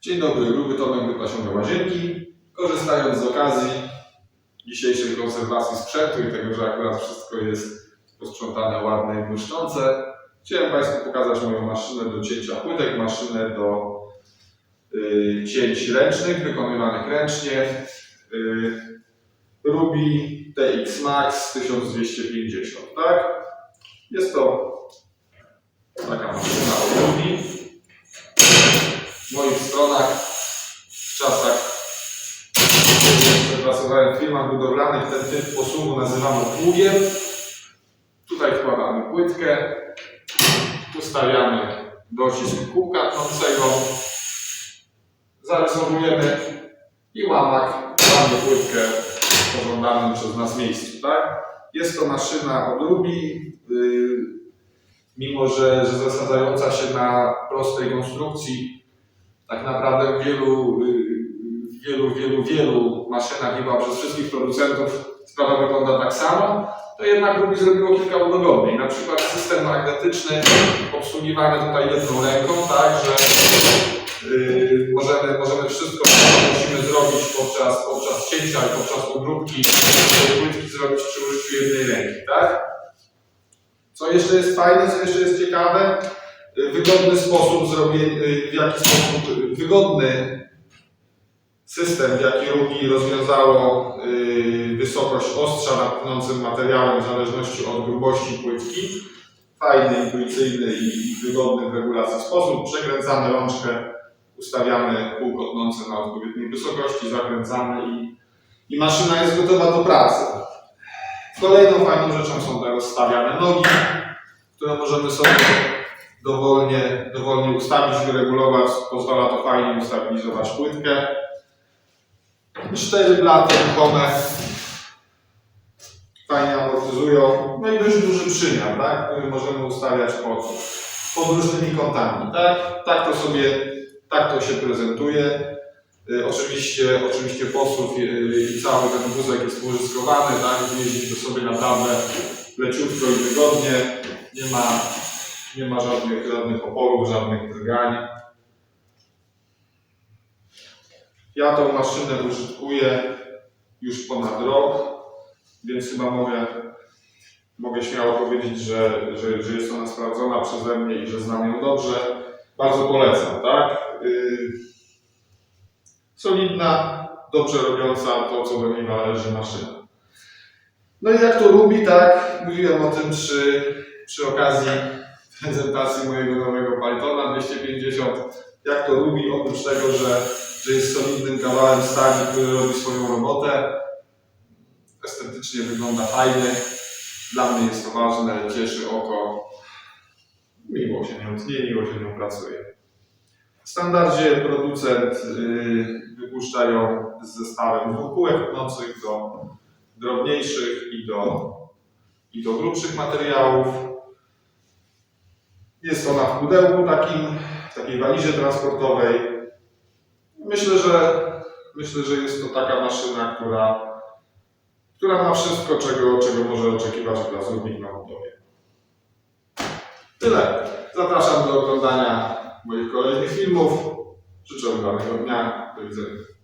Dzień dobry, gruby Tomek Wypasione Łazienki. Korzystając z okazji dzisiejszej konserwacji sprzętu i tego, że akurat wszystko jest posprzątane, ładne i błyszczące, chciałem Państwu pokazać moją maszynę do cięcia płytek, maszynę do y, cięć ręcznych, wykonywanych ręcznie. Y, Ruby TX Max 1250, tak? Jest to taka maszyna od Ruby. W w czasach, kiedy pracowałem w firmach budowlanych, ten typ posługu nazywano pługiem. Tutaj wkładamy płytkę, ustawiamy docisk kółka tnącego, zarysowujemy i łamak łamie płytkę w pożądanym przez nas miejscu. Tak? Jest to maszyna od Ruby, yy, mimo że, że zasadzająca się na prostej konstrukcji, tak naprawdę w wielu, wielu, wielu, wielu maszynach, chyba przez wszystkich producentów sprawa wygląda tak samo, to jednak Ruby zrobiło kilka udogodnień. Na przykład system magnetyczny obsługiwany tutaj jedną ręką, tak, że yy, możemy, możemy wszystko, co musimy zrobić podczas, podczas cięcia i podczas obróbki płytki zrobić przy użyciu jednej ręki, tak? Co jeszcze jest fajne, co jeszcze jest ciekawe, wygodny sposób zrobienia, w jaki sposób, wygodny system, w jaki Ruby rozwiązało y, wysokość ostrza nad pnącym materiałem w zależności od grubości płytki. Fajny, intuicyjny i wygodny w regulacji sposób. Przekręcamy rączkę, ustawiamy kółko tnące na odpowiedniej wysokości, zakręcamy i, i maszyna jest gotowa do pracy. Kolejną fajną rzeczą są te rozstawiane nogi, które możemy sobie dowolnie, dowolnie ustawić, wyregulować. Pozwala to fajnie ustabilizować płytkę. Cztery blaty ruchome fajnie amortyzują. No i dość duży przymiar, tak, który możemy ustawiać pod, pod różnymi kątami. Tak, tak to sobie, tak to się prezentuje. Y, Oczywiście, oczywiście posłów i cały ten wózek jest użyskowany, tak, jeździć to sobie naprawdę leciutko i wygodnie, nie ma, nie ma żadnych, żadnych oporów, żadnych drgań. Ja tą maszynę użytkuję już ponad rok, więc chyba mogę, mogę śmiało powiedzieć, że, że, że jest ona sprawdzona przeze mnie i że znam ją dobrze. Bardzo polecam, tak? Yy, solidna, dobrze robiąca to, co do niej należy maszyna. No i jak to lubi, tak, mówiłem o tym przy, przy okazji prezentacji mojego nowego Pythona 250, jak to lubi, oprócz tego, że, że jest solidnym kawałem stali, który robi swoją robotę, estetycznie wygląda fajnie, dla mnie jest to ważne, cieszy oko, miło się nią tnie, miło się nią pracuje. W standardzie producent y, wypuszcza ją z zestawem dwóch kółek pnących do drobniejszych i do, i do grubszych materiałów. Jest ona w pudełku takim, w takiej walizie transportowej. Myślę, że myślę, że jest to taka maszyna, która, która ma wszystko, czego, czego może oczekiwać pracownik na budowie. Tyle. Zapraszam do oglądania moich kolejnych filmów. Życzę udanego dnia. Do widzenia.